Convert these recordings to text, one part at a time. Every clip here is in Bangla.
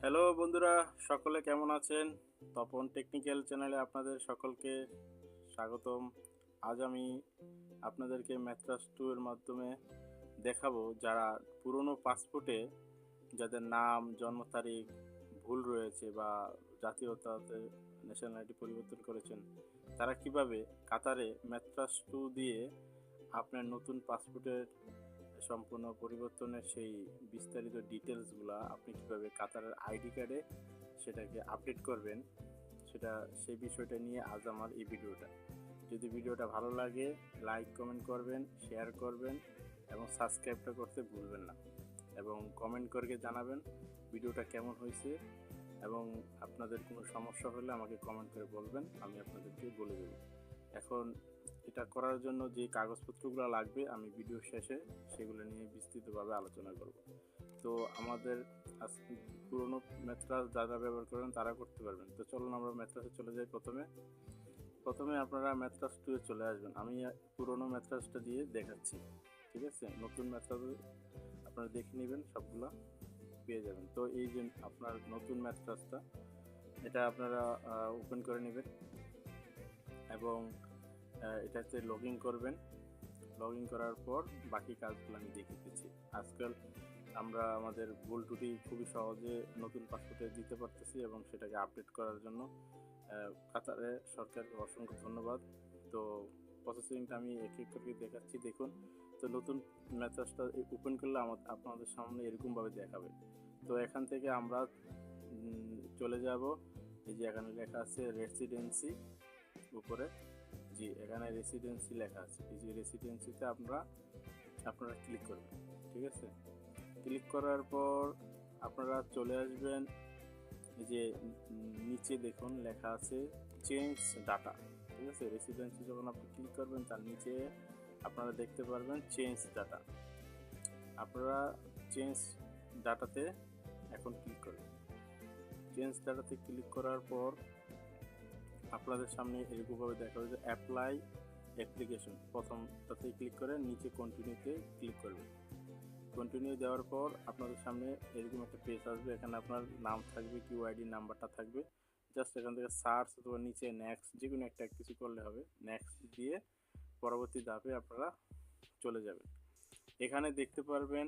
হ্যালো বন্ধুরা, সকলে কেমন আছেন? তপন টেকনিক্যাল চ্যানেলে আপনাদের সকলকে স্বাগতম। আজ আমি আপনাদেরকে ম্যাথ্রাস টু এর মাধ্যমে দেখাবো যারা পুরনো পাসপোর্টে যাদের নাম, জন্ম তারিখ ভুল রয়েছে বা জাতীয়তাতে ন্যাশনালিটি পরিবর্তন করেছেন, তারা কীভাবে কাতারে ম্যাথ্রাস টু দিয়ে আপনার নতুন পাসপোর্টের সম্পূর্ণ পরিবর্তনের সেই বিস্তারিত ডিটেলসগুলো আপনি কীভাবে কাতারের আইডি কার্ডে সেটাকে আপডেট করবেন, সেটা, সেই বিষয়টা নিয়ে আজ আমার এই ভিডিওটা। যদি ভিডিওটা ভালো লাগে, লাইক, কমেন্ট করবেন, শেয়ার করবেন এবং সাবস্ক্রাইবটা করতে ভুলবেন না। এবং কমেন্ট করে জানাবেন ভিডিওটা কেমন হয়েছে এবং আপনাদের কোনো সমস্যা হলে আমাকে কমেন্ট করে বলবেন, আমি আপনাদেরকে বলে দেবো। এখন এটা করার জন্য যে কাগজপত্রগুলো লাগবে, আমি ভিডিও শেষে সেগুলো নিয়ে বিস্তৃতভাবে আলোচনা করব। তো আমাদের পুরনো ম্যাথ্রাস যারা ব্যবহার করেন তারা করতে পারবেন। তো চলুন আমরা ম্যাথ্রাসে চলে যাই প্রথমে। প্রথমে আপনারা ম্যাথ্রাস টুয়ে চলে আসবেন। আমি পুরনো ম্যাথ্রাসটা দিয়ে দেখাচ্ছি। ঠিক আছে? নতুন ম্যাথ্রাস আপনারা দেখে নেবেন সবগুলো, পেয়ে যাবেন। তো এই যে আপনার নতুন ম্যাথ্রাসটা এটা আপনারা ওপেন করে নেবেন। এবং এটাতে লগ ইন করবেন। লগ ইন করার পর বাকি কাজগুলো আমি দেখিয়ে দিচ্ছি। আজকাল আমরা আমাদের ভুল ত্রুটি খুবই সহজে নতুন পাসপোর্টে দিতে পারতেছি এবং সেটাকে আপডেট করার জন্য কাতারে সরকারকে অসংখ্য ধন্যবাদ। তো প্রসেসিংটা আমি এক এক করে দেখাচ্ছি, দেখুন। তো নতুন মেথডসটা ওপেন করলে আমার আপনাদের সামনে এরকমভাবে দেখাবে। তো এখান থেকে আমরা চলে যাব। এই যে এখানে লেখা আছে রেসিডেন্সি উপরে। জি এখানে রেসিডেন্সি লেখা আছে, এই যে রেসিডেন্সিতে আপনারা আপনারা ক্লিক করবেন, ঠিক আছে? ক্লিক করার পর আপনারা চলে আসবেন, এই যে নিচে দেখুন লেখা আছে চেঞ্জ ডাটা ঠিক আছে? রেসিডেন্সি যখন আপনি ক্লিক করবেন, তার নিচে আপনারা দেখতে পারবেন চেঞ্জ ডাটা আপনারা চেঞ্জ ডাটাতে এখন ক্লিক করবেন। চেঞ্জ ডাটাতে ক্লিক করার পর আপনাদের সামনে এরকমভাবে দেখা যাবে অ্যাপ্লাই অ্যাপ্লিকেশন প্রথমটাতে ক্লিক করে নিচে কন্টিনিউতে ক্লিক করবেন। কন্টিনিউ দেওয়ার পর আপনাদের সামনে এরকম একটা পেজ আসবে। এখানে আপনার নাম থাকবে কিউ আইডি নাম্বারটা থাকবে। জাস্ট এখান থেকে সার্চ অথবা নিচে নেক্সট যে কোনো একটা কিছু করলে হবে। নেক্সট দিয়ে পরবর্তী ধাপে আপনারা চলে যাবেন। এখানে দেখতে পারবেন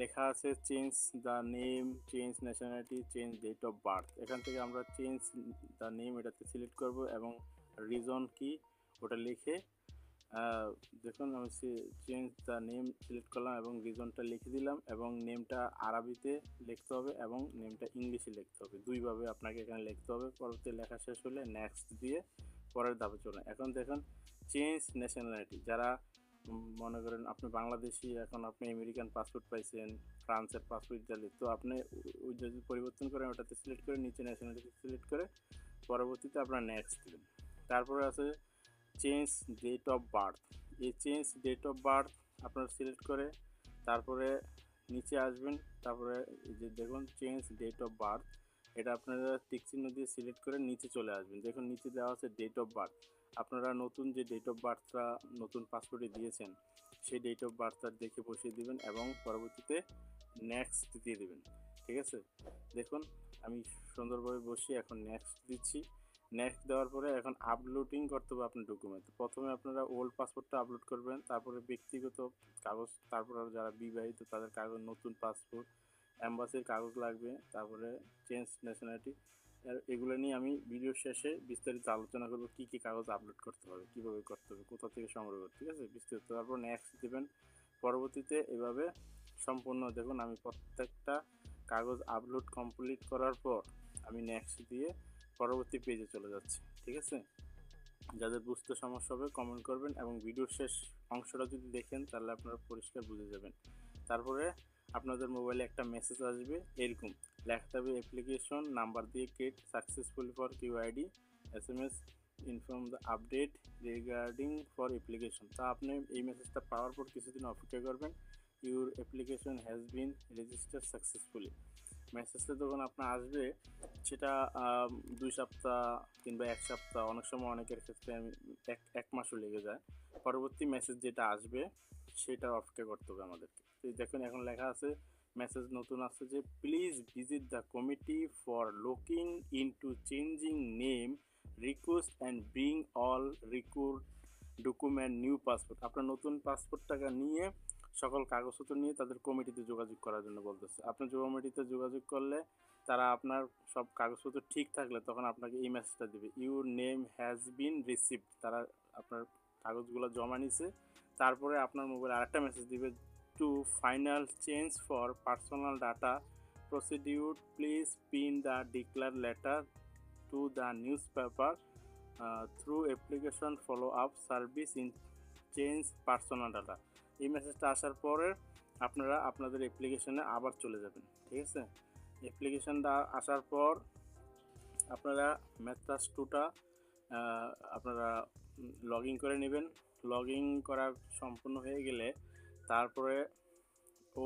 লেখা আছে change the name change nationality change date of birth এখান থেকে আমরা চেঞ্জ দ্য নেম এটাতে সিলেক্ট করব এবং রিজন কি, ওটা লিখে দেখুন আমি চেঞ্জ দ্য নেম সিলেক্ট করলাম এবং রিজনটা লিখে দিলাম এবং নেমটা আরবিতে লিখতে হবে এবং নেমটা ইংলিশে লিখতে হবে। দুইভাবে আপনাকে এখানে লিখতে হবে, পরবর্তী লেখা শেষ হলে নেক্সট দিয়ে পরের ধাপে চলে এখন দেখুন চেঞ্জ ন্যাশনালিটি যারা মনে করেন আপনি বাংলাদেশি, এখন আপনি আমেরিকান পাসপোর্ট পাইছেন, ফ্রান্সের পাসপোর্ট ইতালি তো আপনি ওই যদি পরিবর্তন করেন ওটাতে সিলেক্ট করে, নিচে ন্যাশনালিটি সিলেক্ট করে পরবর্তীতে আপনার নেক্সট দিবেন। তারপরে আছে চেঞ্জ ডেট অফ বার্থ এই চেঞ্জ ডেট অফ বার্থ আপনারা সিলেক্ট করে, তারপরে নিচে আসবেন, তারপরে যে দেখুন চেঞ্জ ডেট অফ বার্থ এটা আপনারা টিক চিহ্ন দিয়ে সিলেক্ট করে নিচে চলে আসবেন। দেখুন নিচে দেওয়া আছে ডেট অফ বার্থ আপনারা নতুন যে ডেট অফ বার্থটা নতুন পাসপোর্টে দিয়েছেন, সেই ডেট অফ বার্থটা দেখে বসিয়ে দিবেন এবং পরবর্তীতে নেক্সট দিয়ে দেবেন। ঠিক আছে? দেখুন, আমি সুন্দরভাবে বসিয়ে এখন নেক্সট দিচ্ছি। নেক্সট দেওয়ার পরে এখন আপলোডিং করতে হবে আপনার ডকুমেন্ট প্রথমে আপনারা ওল্ড পাসপোর্টটা আপলোড করবেন, তারপরে ব্যক্তিগত কাগজ, তারপর যারা বিবাহিত, তাদের কাগজ, নতুন পাসপোর্ট অ্যাম্বাসির কাগজ লাগবে, তারপরে চেঞ্জ ন্যাশনালিটি এগুলো নিয়ে আমি ভিডিও শেষে বিস্তারিত আলোচনা করব কী কী কাগজ আপলোড করতে হবে, কীভাবে করতে হবে, কোথা থেকে সংগ্রহ করতে ঠিক আছে? বিস্তারিত তারপর নেক্সট দেবেন। পরবর্তীতে এভাবে সম্পূর্ণ দেখুন, আমি প্রত্যেকটা কাগজ আপলোড কমপ্লিট করার পর আমি নেক্সট দিয়ে পরবর্তী পেজে চলে যাচ্ছি, ঠিক আছে? যাদের বুঝতে সমস্যা হবে কমেন্ট করবেন এবং ভিডিওর শেষ অংশটা যদি দেখেন তাহলে আপনারা পরিষ্কার বুঝে যাবেন। তারপরে আপনাদের মোবাইলে একটা মেসেজ আসবে, এরকম। লেখতে হবে অ্যাপ্লিকেশন নাম্বার দিয়ে create successful for QID S M S inform the update regarding for application তা আপনি এই মেসেজটা পাওয়ার পর কিছুদিন অপেক্ষা করবেন। Your application has been register successfully মেসেজটা যখন আপনার আসবে, সেটা দুই সপ্তাহ কিংবা এক সপ্তাহ, অনেক সময় অনেকের ক্ষেত্রে আমি এক এক মাসও লেগে যায়। পরবর্তী মেসেজ যেটা আসবে, সেটা অপেক্ষা করতে হবে আমাদেরকে। দেখুন, এখন লেখা আছে মেসেজ নতুন আসছে যে please visit the committee for looking into changing name request and bring all record document new passport আপনার নতুন পাসপোর্টটাকে নিয়ে সকল কাগজপত্র নিয়ে তাদের কমিটিতে যোগাযোগ করার জন্য বলতেছে। আপনি কমিটিতে যোগাযোগ করলে তারা আপনার সব কাগজপত্র ঠিক থাকলে তখন আপনাকে এই মেসেজটা দেবে। Your name has been received তারা আপনার কাগজগুলো জমা নিছে। তারপরে আপনার মোবাইলে আরেকটা মেসেজ দিবে final change for personal data procedure please pin the declare letter to the news paper through application follow up service in change personal data এই মেসেজটা আসার পরে আপনারা আপনাদের অ্যাপ্লিকেশনে আবার চলে যাবেন, ঠিক আছে? অ্যাপ্লিকেশনটা আসার পর আপনারা ম্যাথ্রাস টুটা আপনারা লগ ইন করে নেবেন। লগ ইন করা সম্পূর্ণ হয়ে গেলে তারপরে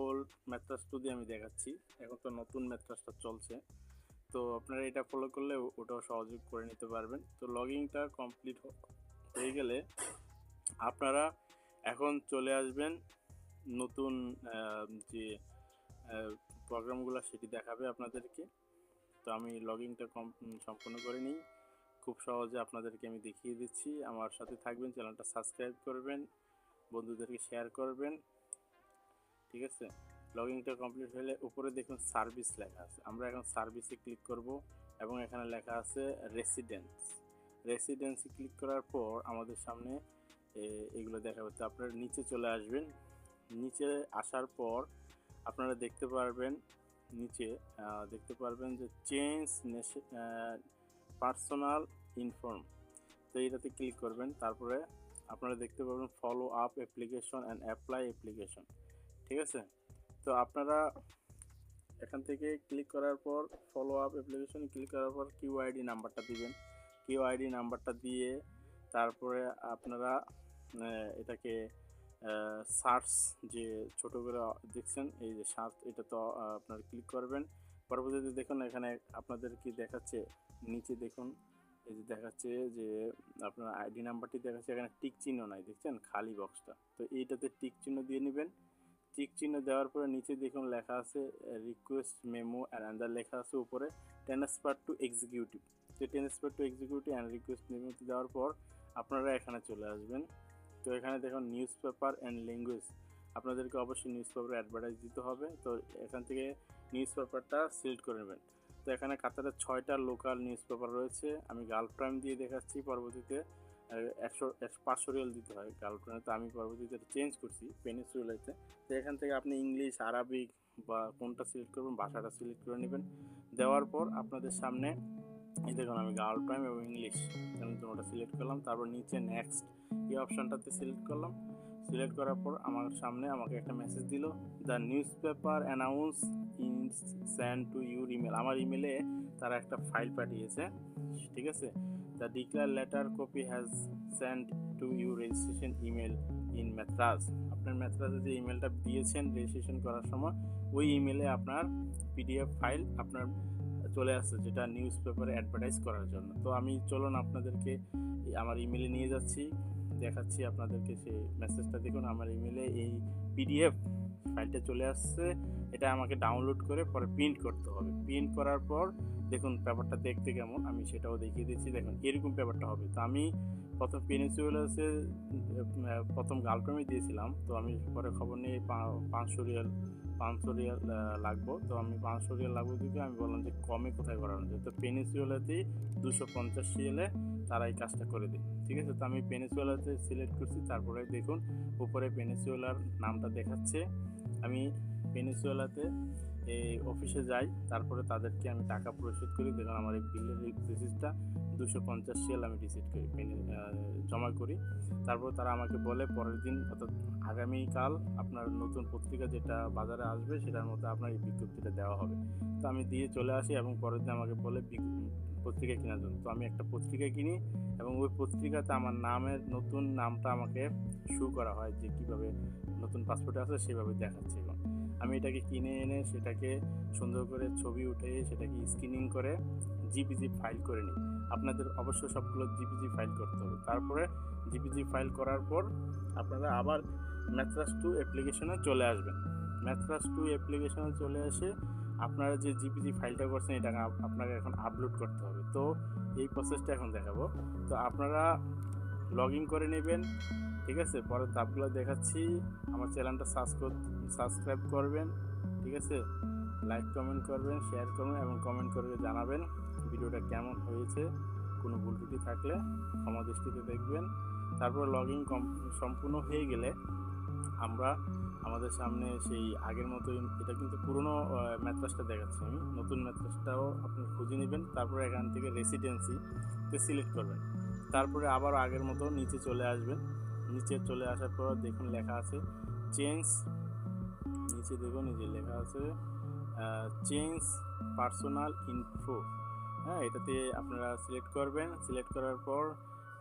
ওল্ড ম্যাথ্রাস টু দিয়ে আমি দেখাচ্ছি। এখন তো নতুন ম্যাথ্রাসটা চলছে। তো আপনারা এটা ফলো করলে ওটাও সহযোগ করে নিতে পারবেন। তো লগ ইনটা কমপ্লিট হয়ে গেলে আপনারা এখন চলে আসবেন নতুন যে প্রোগ্রামগুলো সেটি দেখাবে আপনাদেরকে। তো আমি লগ ইনটা কম সম্পূর্ণ করে নিই। খুব সহজে আপনাদেরকে আমি দেখিয়ে দিচ্ছি। আমার সাথে থাকবেন, চ্যানেলটা সাবস্ক্রাইব করবেন, বন্ধুদেরকে শেয়ার করবেন। ঠিক আছে? লগ ইনটা কমপ্লিট হলে উপরে দেখুন সার্ভিস লেখা আছে। আমরা এখন সার্ভিসে ক্লিক করব এবং এখানে লেখা আছে রেসিডেন্স রেসিডেন্সে ক্লিক করার পর আমাদের সামনে এগুলো দেখা তো আপনারা নিচে চলে আসবেন। নিচে আসার পর আপনারা দেখতে পারবেন নিচে দেখতে পারবেন যে চেঞ্জ পার্সোনাল ইনফর্ম তো এটাতে ক্লিক করবেন। তারপরে আপনারা দেখতে পারবেন follow up application and apply application ঠিক আছে? তো আপনারা এখান থেকে ক্লিক করার পর ফলো আপ অ্যাপ্লিকেশন ক্লিক করার পর কিউ আইডি নাম্বারটা দিবেন। কিউ আইডি নাম্বারটা দিয়ে তারপরে আপনারা এটাকে সার্চ যে ছোটো করে দেখছেন, এই যে সার্চ এটা তো আপনারা ক্লিক করবেন। পরবর্তীতে দেখুন এখানে আপনাদের কি দেখাচ্ছে? নিচে দেখুন, এই যে দেখাচ্ছে যে আপনার আইডি নাম্বারটি দেখাচ্ছে, এখানে টিক চিহ্ন নাই, দেখছেন? খালি বক্সটা তো এইটাতে টিক চিহ্ন দিয়ে নেবেন। টিক চিহ্ন দেওয়ার পরে নিচে দেখুন লেখা আছে রিকোয়েস্ট মেমো অ্যান্ড আন্দার লেখা আছে উপরে ট্রান্সফার টু এক্সিকিউটিভ তো transfer to executive and request মেমোতে দেওয়ার পর আপনারা এখানে চলে আসবেন। তো এখানে দেখুন নিউজ পেপার অ্যান্ড ল্যাঙ্গুয়েজ আপনাদেরকে অবশ্যই নিউজ পেপারে অ্যাডভার্টাইজ দিতে হবে। তো এখান থেকে নিউজ পেপারটা সিলেক্ট করে নেবেন। তো এখানে কাতারে ছয়টা লোকাল নিউজ পেপার রয়েছে। আমি গার্ল প্রাইম দিয়ে দেখাচ্ছি পরবর্তীতে। একশো পাঁচশো রিয়াল দিতে হয়। গার্ল তো আমি পরবর্তীতে চেঞ্জ করছি পেনিসুলাতে তো। এখান থেকে আপনি ইংলিশ আরবিক বা কোনটা সিলেক্ট করবেন, ভাষাটা সিলেক্ট করে নেবেন। দেওয়ার পর আপনাদের সামনে এই দেখুন, আমি গার্ল টাইম এবং ইংলিশ আমি ওটা সিলেক্ট করলাম। তারপর নিচে নেক্সট এই অপশানটাতে সিলেক্ট করলাম। সিলেক্ট করার পর আমার সামনে আমাকে একটা মেসেজ দিল the news paper announce in send to your email আমার ইমেলে তারা একটা ফাইল পাঠিয়েছে, ঠিক আছে? The declare letter copy has send to you registration email in Metrash আপনার ম্যাথ্রাসে যে ইমেলটা দিয়েছেন রেজিস্ট্রেশন করার সময়, ওই ইমেলে আপনার পিডিএফ ফাইল আপনার চলে আসছে, যেটা নিউজ পেপারে অ্যাডভার্টাইজ করার জন্য। তো আমি, চলুন আপনাদেরকে আমার ইমেলে নিয়ে যাচ্ছি। দেখাচ্ছি আপনাদেরকে সেই মেসেজটা দেখুন, আমার ইমেলে এই পিডিএফ ফাইলটা চলে আসছে। এটা আমাকে ডাউনলোড করে পরে প্রিন্ট করতে হবে। প্রিন্ট করার পর দেখুন পেপারটা দেখতে কেমন? আমি সেটাও দেখিয়ে দিচ্ছি। দেখুন, এরকম পেপারটা হবে। তো আমি প্রথম পেনিসুলাসে প্রথম গার্লফ্রেন্ডে দিয়েছিলাম। তো আমি পরে খবর নিয়ে পাঁচশো রিয়াল পাঁচশো রিয়াল লাগবো। তো আমি পাঁচশো রিয়াল লাগবো দিকে আমি বললাম যে কমে কোথায় করানো যায় তো পেনিসুলাতেই দুশো পঞ্চাশ রিয়ালে তারা এই কাজটা করে দেয়। ঠিক আছে? তো আমি পেনিসুলাতে সিলেক্ট করছি, তারপরে দেখুন উপরে পেনিসুলার নামটা দেখাচ্ছে। আমি পেনিসুলাতে এই অফিসে যাই, তারপরে তাদেরকে আমি টাকা পরিশোধ করি। দেখুন আমার এই বিলের রিসিপ্টটা দুশো পঞ্চাশ রিয়াল আমি রিসিভ করি। জমা করি। তারপর তারা আমাকে বলে, পরের দিন অর্থাৎ আগামীকাল আপনার নতুন পত্রিকা যেটা বাজারে আসবে, সেটার মধ্যে আপনার এই বিজ্ঞপ্তিটা দেওয়া হবে। তো আমি দিয়ে চলে আসি এবং পরের দিন আমাকে বলে পত্রিকা কেনার জন্য। তো আমি একটা পত্রিকা কিনি এবং ওই পত্রিকাতে আমার নামের নতুন নামটা আমাকে শু করা হয় যে কীভাবে নতুন পাসপোর্টে আছে, সেভাবে দেখাচ্ছে। এখন আমি এটাকে কিনে এনে সেটাকে সুন্দর করে ছবি উঠে সেটাকে স্ক্রিনিং করে জিপিজি ফাইল করে নিই। আপনাদের অবশ্যই সবগুলো জিপিজি ফাইল করতে হবে। তারপরে জিপিজি ফাইল করার পর আপনারা আবার ম্যাথ্রাস টু অ্যাপ্লিকেশনে চলে আসবেন। ম্যাথ্রাস টু অ্যাপ্লিকেশনে চলে এসে আপনারা যে জিপিজি ফাইলটা করছেন এটা আপনাকে এখন আপলোড করতে হবে। তো এই প্রসেসটা এখন দেখাবো। তো আপনারা লগ ইন করে নেবেন। ঠিক আছে? পরের ধাপগুলো দেখাচ্ছি। আমার চ্যানেলটা সাবস্ক্রাইব করবেন, ঠিক আছে? লাইক কমেন্ট করবেন শেয়ার করবেন এবং কমেন্ট করে জানাবেন ভিডিওটা কেমন হয়েছে, কোনো ভুল ত্রুটি থাকলে ক্ষমা দৃষ্টিতে দেখবেন। তারপর লগ ইন সম্পূর্ণ হয়ে গেলে আমরা আমাদের সামনে সেই আগের মতোই, এটা কিন্তু পুরনো ম্যাথ্রাসটা দেখাচ্ছি আমি। নতুন ম্যাথ্রাসটাও আপনি খুঁজে নেবেন, তারপরে এখান থেকে রেসিডেন্সিতে সিলেক্ট করবেন। তারপরে আবার আগের মতো নিচে চলে আসবেন। নিচে চলে আসার পর দেখুন লেখা আছে চেঞ্জ নিচে দেখুন এই যে লেখা আছে চেঞ্জ পার্সোনাল ইনফো হ্যাঁ এটাতে আপনারা সিলেক্ট করবেন। সিলেক্ট করার পর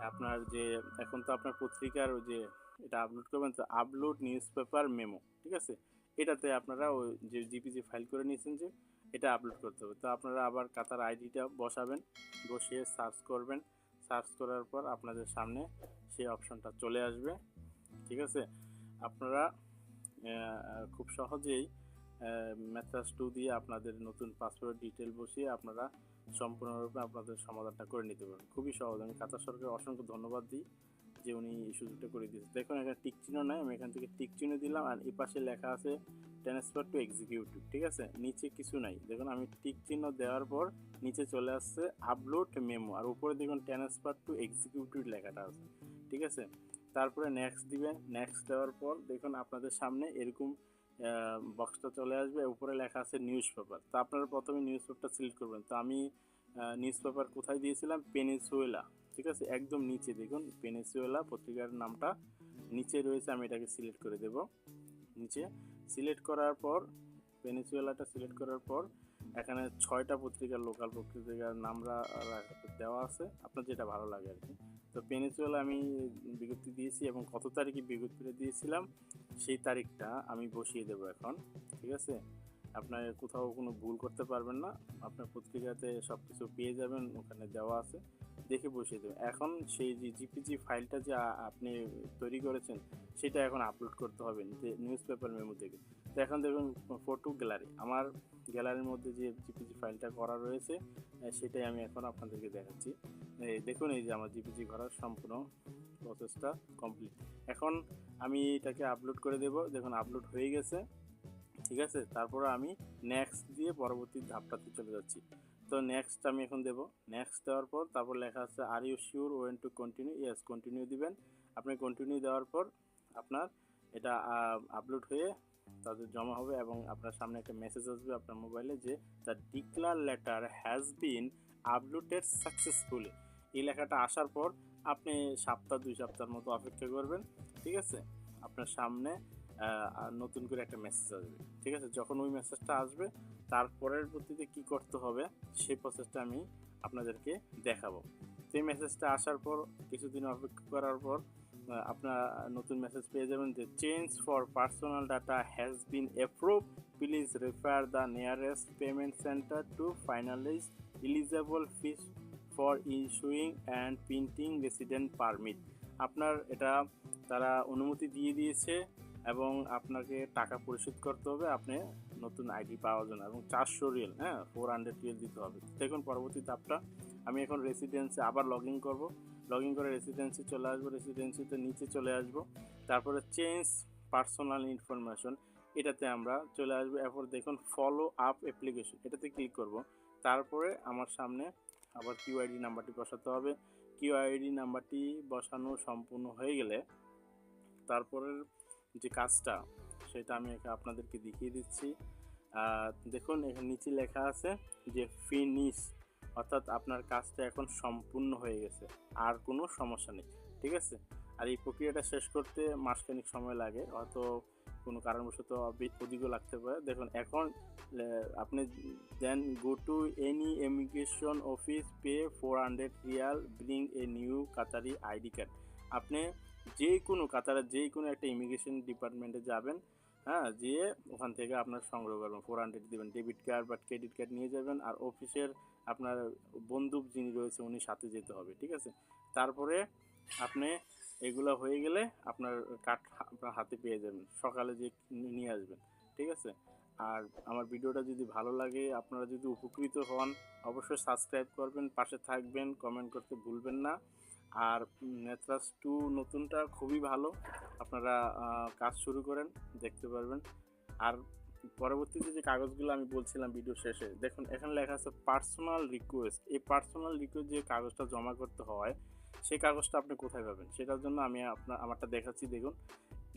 আপনার যে, এখন তো আপনার পত্রিকার ওই যে এটা আপলোড করবেন, তো আপলোড নিউজ পেপার মেমো ঠিক আছে? এটাতে আপনারা ওই যে জিপিজি ফাইল করে নিয়েছেন যে, এটা আপলোড করতে হবে। তো আপনারা আবার কাতার আইডিটা বসাবেন, বসিয়ে সার্চ করবেন। সার্চ করার পর আপনাদের সামনে সেই অপশনটা চলে আসবে, ঠিক আছে? আপনারা খুব সহজেই ম্যাথ্রাস টু দিয়ে আপনাদের নতুন পাসওয়ার্ড ডিটেল বসিয়ে আপনারা সম্পূর্ণরূপে আপনাদের সমাধানটা করে নিতে পারবেন। খুবই সহজ। আমি কাতার সরকার অসংখ্য ধন্যবাদ দিই যে উনি এই সুযোগটা করে দিয়েছে দেখুন, এখানে টিক চিহ্ন নাই। আমি এখান থেকে টিক চিহ্ন দিলাম আর এই পাশে লেখা আছে ট্রান্সফার টু এক্সিকিউটিভ ঠিক আছে? নিচে কিছু নাই। দেখুন, আমি টিক চিহ্ন দেওয়ার পর নিচে চলে আসছে আপলোড মেমো আর উপরে দেখুন ট্রান্সফার টু এক্সিকিউটিভ লেখাটা আছে, ঠিক আছে? তারপরে নেক্সট দিবেন নেক্সট দেওয়ার পর দেখুন আপনাদের সামনে এরকম বক্সটা চলে আসবে। উপরে লেখা আছে নিউজ পেপার তো আপনারা প্রথমে নিউজ পেপারটা সিলেক্ট করবেন। তো আমি নিউজ পেপার কোথায় দিয়েছিলাম? পেনিসুয়েলা ঠিক আছে? একদম নিচে দেখুন পেনিসুয়েলা পত্রিকার নামটা নিচে রয়েছে, আমি এটাকে সিলেক্ট করে দেব। নিচে সিলেক্ট করার পর পেনিসুয়েলাটা সিলেক্ট করার পর, এখানে ছয়টা পত্রিকার লোকাল পত্রিকার নামরা দেওয়া আছে। আপনার যেটা ভালো লাগে আর কি। তো পেনিসুয়েলা আমি বিজ্ঞপ্তি দিয়েছি এবং কত তারিখে বিজ্ঞপ্তিটা দিয়েছিলাম, সেই তারিখটা আমি বসিয়ে দেবো এখন, ঠিক আছে? আপনার কোথাও কোনো ভুল করতে পারবেন না, আপনার পত্রিকাতে সব কিছু পেয়ে যাবেন, ওখানে দেওয়া আছে, দেখে বসিয়ে দেবেন এখন সেই যে জিপিজি ফাইলটা যে আপনি তৈরি করেছেন, সেটা এখন আপলোড করতে হবে নিউজ পেপার মেমো থেকে। তো এখন দেখুন, ফটো গ্যালারি, আমার গ্যালারির মধ্যে যে জিপিজি ফাইলটা করা রয়েছে, সেটাই আমি এখন আপনাদেরকে দেখাচ্ছি। এই দেখুন, এই যে আমার জিপিজি করার সম্পূর্ণ প্রসেসটা কমপ্লিট এখন আমি এটাকে আপলোড করে দেব। দেখুন আপলোড হয়ে গেছে, ঠিক আছে? তারপর আমি নেক্সট দিয়ে পরবর্তী ধাপটাতে চলে যাচ্ছি। তো নেক্সট আমি এখন দেব। নেক্সট দেওয়ার পর তারপর লেখা আছে are you sure want to continue yes continue দিবেন। আপনি কন্টিনিউ দেওয়ার পর আপনার এটা আপলোড হয়ে তাদের জমা হবে এবং আপনার সামনে একটা মেসেজ আসবে আপনার মোবাইলে যে the declare letter has been uploaded successfully এই লেখাটা আসার পর আপনি সপ্তাহ, দুই সপ্তাহের মতো অপেক্ষা করবেন, ঠিক আছে? আপনার সামনে নতুন করে একটা মেসেজ আসবে, ঠিক আছে? যখন ওই মেসেজটা আসবে, তারপরের প্রতিতে কি করতে হবে, সেই প্রসেসটা আমি আপনাদেরকে দেখাবো। সেই মেসেজটা আসার পর, কিছুদিন অপেক্ষা করার পর আপনার নতুন মেসেজ পেয়ে যাবেন যে change for personal data has been approve please refer the nearest payment centre to finalise eligible fees for issuing and printing resident permit আপনার এটা তারা অনুমতি দিয়ে দিয়েছে এবং আপনাকে টাকা পরিশোধ করতে হবে, আপনি নতুন আইডি পাওয়ার জন্য এবং চারশো রিয়েল হ্যাঁ ফোর হান্ড্রেড রিয়েল দিতে হবে। দেখুন, পরবর্তী ধাপটা, আমি এখন রেসিডেন্সি আবার লগ ইন করব। লগ ইন করে রেসিডেন্সি চলে আসব রেসিডেন্সিতে নিচে চলে আসব। তারপরে চেঞ্জ পার্সোনাল ইনফরমেশন এটাতে আমরা চলে আসব। এরপর দেখুন ফলো আপ অ্যাপ্লিকেশন এটাতে ক্লিক করব। তারপরে আমার সামনে আবার কিউআইডি নাম্বারটি বসাতে হবে। কিউআইডি নাম্বারটি বসানো সম্পূর্ণ হয়ে গেলে তারপরের যে কাজটা, সেটা আমি আপনাদেরকে দেখিয়ে দিচ্ছি। দেখুন, এখানে নিচে লেখা আছে যে ফিনিশ অর্থাৎ আপনার কাজটা এখন সম্পূর্ণ হয়ে গেছে, আর কোনো সমস্যা নেই, ঠিক আছে? আর এই প্রক্রিয়াটা শেষ করতে মাসখানিক সময় লাগে, হয়তো কোনো কারণবশত অধিকও লাগতে পারে। দেখুন, এখন আপনি then go to any immigration office, pay four hundred riyal, bring a new Qatari ID card. আপনি যে কোনো কাতারের যে কোনো একটা ইমিগ্রেশন ডিপার্টমেন্টে যাবেন হ্যাঁ যেয়ে ওখান থেকে আপনার সংগ্রহ করবেন। ফোর হান্ড্রেড দেবেন, ডেবিট কার্ড বা ক্রেডিট কার্ড নিয়ে যাবেন, আর অফিসের আপনার বন্ধু যিনি রয়েছে, উনি সাথে যেতে হবে, ঠিক আছে? তারপরে আপনি এগুলো হয়ে গেলে আপনার কাঠ আপনার হাতে পেয়ে যাবেন। সকালে যে নিয়ে আসবেন, ঠিক আছে? আর আমার ভিডিওটা যদি ভালো লাগে, আপনারা যদি উপকৃত হন, অবশ্যই সাবস্ক্রাইব করবেন, পাশে থাকবেন, কমেন্ট করতে ভুলবেন না। আর নেত্রাস টু নতুনটা খুবই ভালো। আপনারা কাজ শুরু করেন, দেখতে পারবেন। আর পরবর্তীতে যে কাগজগুলো আমি বলছিলাম ভিডিও শেষে, দেখুন, এখানে লেখা আছে পার্সোনাল রিকোয়েস্ট এই পার্সোনাল রিকোয়েস্ট যে কাগজটা জমা করতে হয় সেই কাগজটা আপনি কোথায় পাবেন? সেটার জন্য আমি আপনার আমারটা দেখাচ্ছি, দেখুন।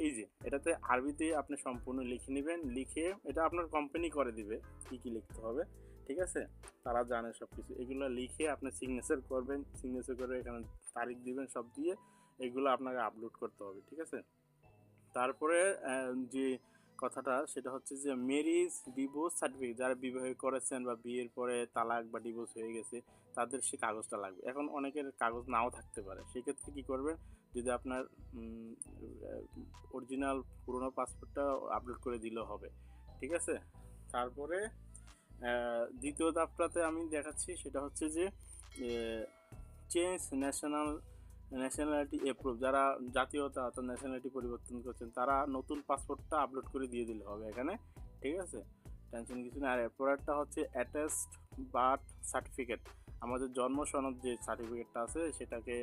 এই যে, এটাতে আরবিতে আপনি সম্পূর্ণ লিখে নেবেন। লিখে এটা আপনার কোম্পানি করে দিবে কী কী লিখতে হবে, ঠিক আছে? তারা জানে সব কিছু এগুলো লিখে আপনি সিগনেচার করবেন সিগনেচার করে এখানে তারিখ দিবেন, সব দিয়ে এগুলো আপনাকে আপলোড করতে হবে, ঠিক আছে? তারপরে যে কথাটা সেটা হচ্ছে যে মেরিজ ডিভোর্স সার্টিফিকেট যারা বিবাহ করেছেন বা বিয়ের পরে তালাক বা ডিভোর্স হয়ে গেছে, তাদের সেই কাগজটা লাগবে। এখন অনেকের কাগজ নাও থাকতে পারে। সেক্ষেত্রে কী করবেন? যদি আপনার অরিজিনাল পুরনো পাসপোর্টটা আপলোড করে দিলেও হবে। ঠিক আছে? তারপরে দ্বিতীয় ধাপটাতে আমি দেখাচ্ছি সেটা হচ্ছে যে চেঞ্জ ন্যাশনাল ন্যাশনালিটি অ্যাপ্রুভ যারা জাতীয়তা অর্থাৎ ন্যাশনালিটি পরিবর্তন করছেন, তারা নতুন পাসপোর্টটা আপলোড করে দিয়ে দিলে হবে এখানে, ঠিক আছে? টেনশন কিছু না আর পরেরটা হচ্ছে অ্যাটাচড বার্থ সার্টিফিকেট আমাদের জন্ম সনদ যে সার্টিফিকেটটা আছে, সেটাকে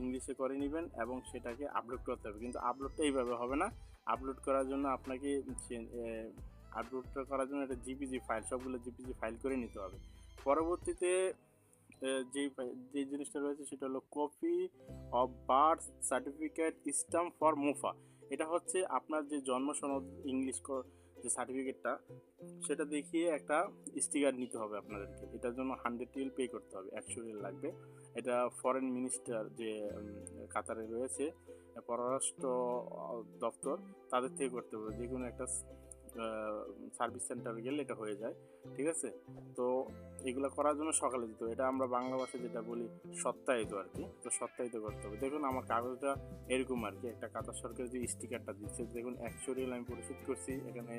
ইংলিশে করে নেবেন এবং সেটাকে আপলোড করতে হবে। কিন্তু আপলোডটা এইভাবে হবে না। আপলোড করার জন্য আপনাকে আপলোডটা করার জন্য একটা জিপিজি ফাইল সবগুলো জিপিজি ফাইল করে নিতে হবে। পরবর্তীতে যেই যে জিনিসটা রয়েছে সেটা হলো copy of birth certificate stamp for MOFA. এটা হচ্ছে আপনার যে জন্ম সনদ ইংলিশ যে সার্টিফিকেটটা, সেটা দেখিয়ে একটা স্টিকার নিতে হবে আপনাদেরকে। এটার জন্য হান্ড্রেড রিল পে করতে হবে, একশো রিল লাগবে। এটা ফরেন মিনিস্টার যে কাতারে রয়েছে, পররাষ্ট্র দপ্তর, তাদের থেকে করতে হবে। যে কোনো একটা সার্ভিস সেন্টারে গেলে এটা হয়ে যায়, ঠিক আছে? তো এগুলো করার জন্য সকালে দিতে এটা আমরা বাংলা ভাষায় যেটা বলি সত্যায়িত আর কি। তো সত্যায়িত করতে হবে। দেখুন, আমার কাগজটা এরকম আর কি। একটা কাতার সরকারের যে স্টিকারটা দিচ্ছে, দেখুন একশো রিল আমি পরিশোধ করছি। এখানে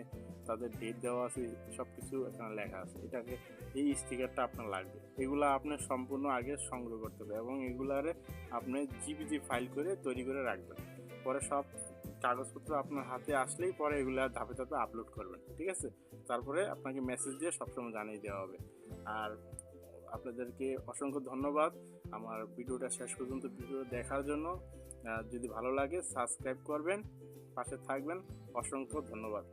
তাদের ডেট দেওয়া আছে সব কিছু এখানে লেখা আছে। এটাকে, এই স্টিকারটা আপনার লাগবে। এগুলো আপনার সম্পূর্ণ আগে সংগ্রহ করতে হবে এবং এগুলারে আপনি জিপিজি ফাইল করে তৈরি করে রাখবেন। পরে সব কাগজপত্র আপনার হাতে আসলেই পরে এগুলো ধাপে ধাপে আপলোড করবেন, ঠিক আছে? তারপরে আপনাকে মেসেজ দিয়ে সবসময় জানিয়ে দেওয়া হবে। আর আপনাদেরকে অসংখ্য ধন্যবাদ আমার ভিডিওটা শেষ পর্যন্ত ভিডিও দেখার জন্য। যদি ভালো লাগে সাবস্ক্রাইব করবেন, পাশে থাকবেন। অসংখ্য ধন্যবাদ।